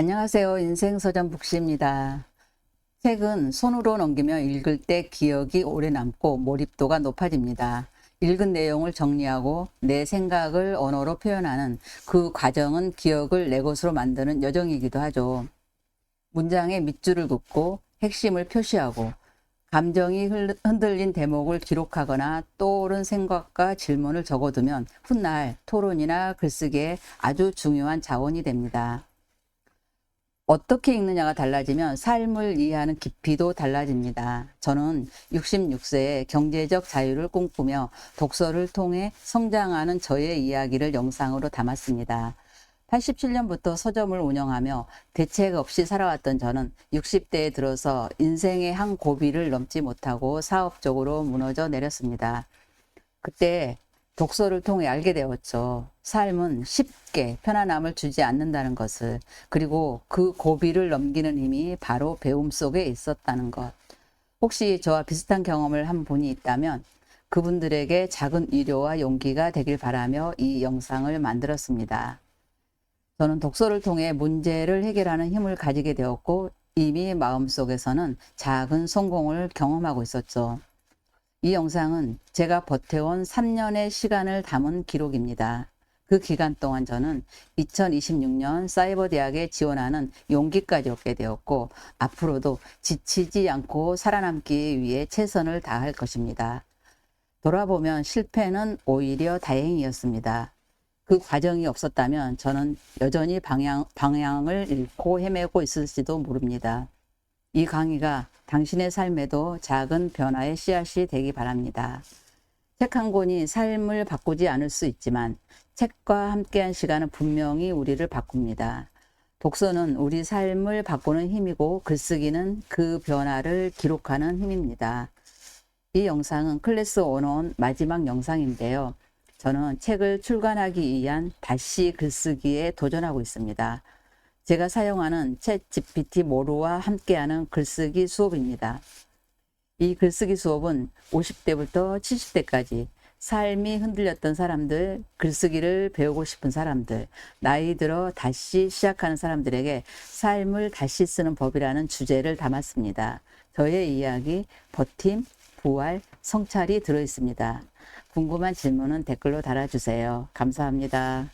안녕하세요. 인생서점 북시입니다. 책은 손으로 넘기며 읽을 때 기억이 오래 남고 몰입도가 높아집니다. 읽은 내용을 정리하고 내 생각을 언어로 표현하는 그 과정은 기억을 내 것으로 만드는 여정이기도 하죠. 문장에 밑줄을 긋고 핵심을 표시하고 감정이 흘- 흔들린 대목을 기록하거나 떠오른 생각과 질문을 적어두면 훗날 토론이나 글쓰기에 아주 중요한 자원이 됩니다. 어떻게 읽느냐가 달라지면 삶을 이해하는 깊이도 달라집니다. 저는 66세에 경제적 자유를 꿈꾸며 독서를 통해 성장하는 저의 이야기를 영상으로 담았습니다. 87년부터 서점을 운영하며 대책 없이 살아왔던 저는 60대에 들어서 인생의 한 고비를 넘지 못하고 사업적으로 무너져 내렸습니다. 그때 독서를 통해 알게 되었죠. 삶은 쉽게 편안함을 주지 않는다는 것을, 그리고 그 고비를 넘기는 힘이 바로 배움 속에 있었다는 것. 혹시 저와 비슷한 경험을 한 분이 있다면 그분들에게 작은 위로와 용기가 되길 바라며 이 영상을 만들었습니다. 저는 독서를 통해 문제를 해결하는 힘을 가지게 되었고 이미 마음속에서는 작은 성공을 경험하고 있었죠. 이 영상은 제가 버텨온 3년의 시간을 담은 기록입니다. 그 기간 동안 저는 2026년 사이버 대학에 지원하는 용기까지 얻게 되었고 앞으로도 지치지 않고 살아남기 위해 최선을 다할 것입니다. 돌아보면 실패는 오히려 다행이었습니다. 그 과정이 없었다면 저는 여전히 방향, 방향을 잃고 헤매고 있을지도 모릅니다. 이 강의가 당신의 삶에도 작은 변화의 씨앗이 되기 바랍니다. 책 한 권이 삶을 바꾸지 않을 수 있지만 책과 함께한 시간은 분명히 우리를 바꿉니다. 독서는 우리 삶을 바꾸는 힘이고 글쓰기는 그 변화를 기록하는 힘입니다. 이 영상은 클래스 1원 마지막 영상인데요. 저는 책을 출간하기 위한 다시 글쓰기에 도전하고 있습니다. 제가 사용하는 챗 GPT 모루와 함께하는 글쓰기 수업입니다. 이 글쓰기 수업은 50대부터 70대까지 삶이 흔들렸던 사람들, 글쓰기를 배우고 싶은 사람들, 나이 들어 다시 시작하는 사람들에게 삶을 다시 쓰는 법이라는 주제를 담았습니다. 저의 이야기, 버팀, 부활, 성찰이 들어 있습니다. 궁금한 질문은 댓글로 달아주세요. 감사합니다.